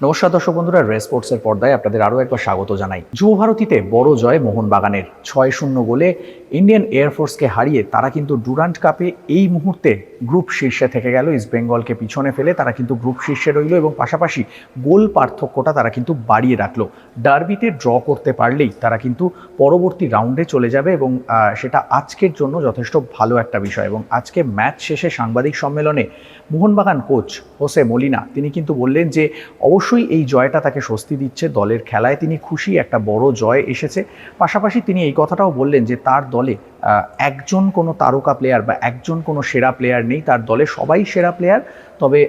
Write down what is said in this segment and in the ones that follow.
নমস্কার দর্শক বন্ধুরা রে স্পোর্টসের পর্দায় আপনাদের আরও একবার স্বাগত জানাই। যুব ভারতীতে বড় জয় মোহনবাগানের ছয় শূন্য গোলে ইন্ডিয়ান এয়ারফোর্সকে হারিয়ে তারা কিন্তু ডুরান্ট কাপে এই মুহূর্তে গ্রুপ শীর্ষে থেকে গেল। ইস্ট বেঙ্গলকে পিছনে ফেলে তারা কিন্তু গ্রুপ শীর্ষে রইল এবং পাশাপাশি গোল পার্থক্যটা তারা কিন্তু বাড়িয়ে রাখল। ডার্বিতে ড্র করতে পারলেই তারা কিন্তু পরবর্তী রাউন্ডে চলে যাবে এবং সেটা আজকের জন্য যথেষ্ট ভালো একটা বিষয় এবং আজকে ম্যাচ শেষে সাংবাদিক সম্মেলনে মোহনবাগান কোচ হোসে মলিনা তিনি কিন্তু বললেন যে অবশ্যই এই জয়টা তাকে স্বস্তি দিচ্ছে। দলের খেলায় তিনি খুশি, একটা বড় জয় এসেছে। পাশাপাশি তিনি এই কথাটাও বললেন যে তার দলে একজন কোনো তারকা প্লেয়ার বা একজন কোনো সেরা প্লেয়ার নেই, তার দলে সবাই সেরা প্লেয়ার তবে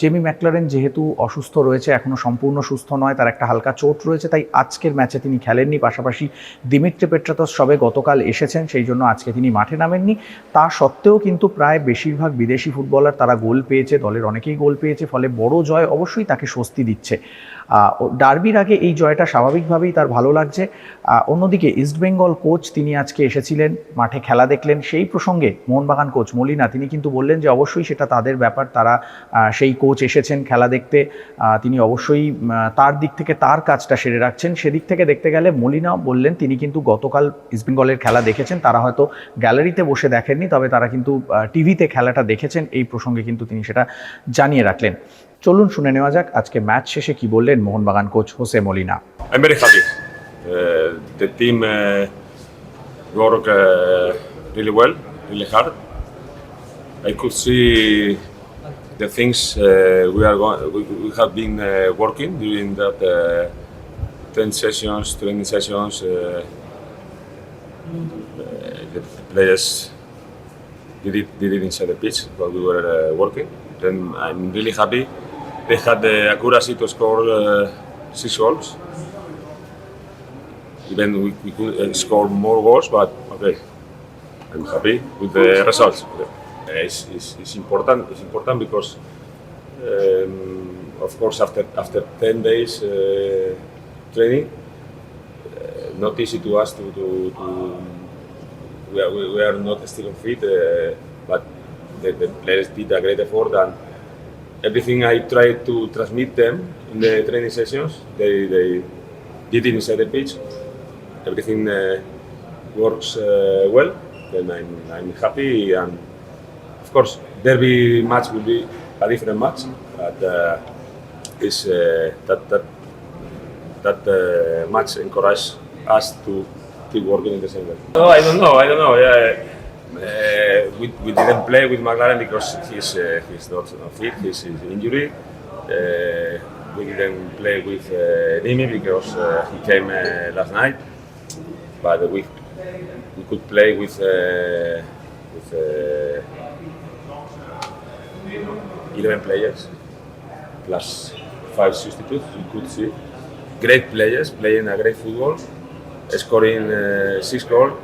জেমি ম্যাকলারেন যেহেতু অসুস্থ রয়েছে এখনও সম্পূর্ণ সুস্থ নয়, তার একটা হালকা চোট রয়েছে, তাই আজকের ম্যাচে তিনি খেলেননি। পাশাপাশি দিমিত্রি পেট্রাতস সবে গতকাল এসেছেন, সেই জন্য আজকে তিনি মাঠে নামেননি। তা সত্ত্বেও কিন্তু প্রায় বেশিরভাগ বিদেশি ফুটবলার তারা গোল পেয়েছে, দলের অনেকেই গোল পেয়েছে, ফলে বড় জয় অবশ্যই তাকে স্বস্তি দিচ্ছে। ডার্বির আগে এই জয়টা স্বাভাবিকভাবেই তার ভালো লাগছে। অন্যদিকে ইস্টবেঙ্গল কোচ তিনি আজকে এসেছিলেন, মাঠে খেলা দেখলেন, সেই প্রসঙ্গে মোহনবাগান কোচ মলিনা তিনি কিন্তু বললেন যে অবশ্যই সেটা তাদের ব্যাপার, তারা সেই কোচ এসেছেন খেলা দেখতে তিনি অবশ্যই তার দিক থেকে তার কাজটা সেরে রাখছেন। সেদিক থেকে দেখতে গেলে মলিনা বললেন তিনি কিন্তু গতকাল ইস্টবেঙ্গলের খেলা দেখেছেন, তারা হয়তো গ্যালারিতে বসে দেখেননি, তবে তারা কিন্তু টিভিতে খেলাটা দেখেছেন, এই প্রসঙ্গে কিন্তু তিনি সেটা জানিয়ে রাখলেন। চলুন শুনে নেওয়া যাক আজকে ম্যাচ শেষে কি বললেন Mohun Bagan coach Jose Molina I'm very happy. Uh, the team uh, work uh, really well, really hard. I could see the things uh, we are going, we, we have been uh, working during that uh, 10 sessions, training sessions. Uh, uh, the players did it, did it inside the pitch while we were uh, working. Then I'm really happy. They had the accuracy to score uh, six goals even we, we could uh, score more goals, but okay, I'm happy with the results. It's, it's, it's important. It's important because, um, of course, after after 10 days uh, training, uh, not easy to us to, to, to we, are, we are not still fit, uh, but the, the players did a great effort and everything I tried to transmit them in the training sessions, they, they did inside the pitch everything uh, works uh, well, then I'm, I'm happy. And of course, derby match will be a different match, but uh, is uh, that that that uh, match encourage us to keep working in the same way. No, I don't know. I don't know. Yeah. Uh, we, we didn't play with McLaren because he's uh, he's not fit. He's, he's injury. Uh, we didn't play with uh, Nimi because uh, he came uh, last night but we we could play with uh, with uh, 11 players plus five substitutes. We could see great players playing a great football, scoring uh, six goals,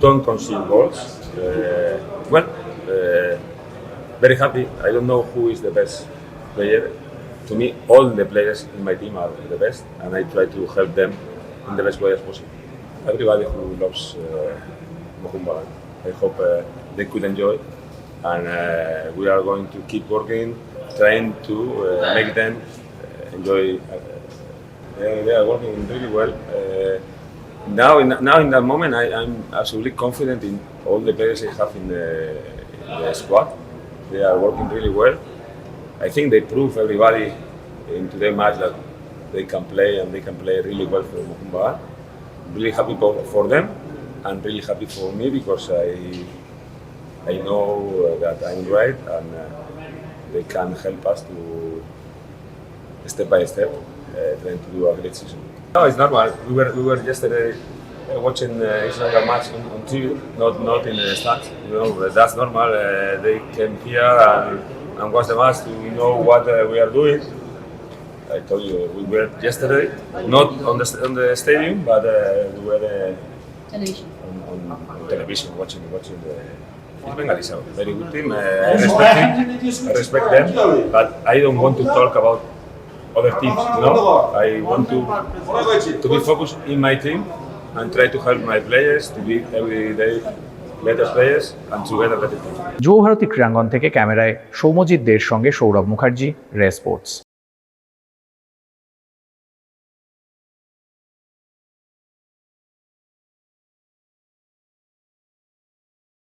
don't concede goals. Uh, well, uh, very happy. I don't know who is the best player. To me, all the players in my team are the best, and I try to help them in the best way as possible. Everybody who loves uh, Mohumbagan, I hope uh, they could enjoy, and uh, we are going to keep working, trying to uh, make them uh, enjoy. They are working really well. Now, in, now in that moment, I, I'm absolutely confident in all the players I have in the, in the squad. They are working really well. I think they prove everybody in today's match that they can play and they can play really well for Mohumbagan. Really happy for for them and really happy for me because I I know uh, that I'm right and uh, they can help us to step by step uh, trying to do a great season. No, it's normal. We were we were yesterday uh, watching uh, Israel match on, on TV, not not in the stands. You know that's normal. Uh, they came here and, and watched the match to know what uh, we are doing. I told you we were yesterday, not on the on the stadium, but uh, we were uh, television. on, on, on television watching watching the. Bengal is a very good team. Uh, I respect him. I respect them, but I don't want to talk about other teams. You know, I want to to be focused in my team and try to help my players to be every day better players and to get a better team. যুব ভারতী ক্রীড়াঙ্গন থেকে ক্যামেরায় সৌম্যজিৎ দের সঙ্গে সৌরভ মুখার্জি রে sports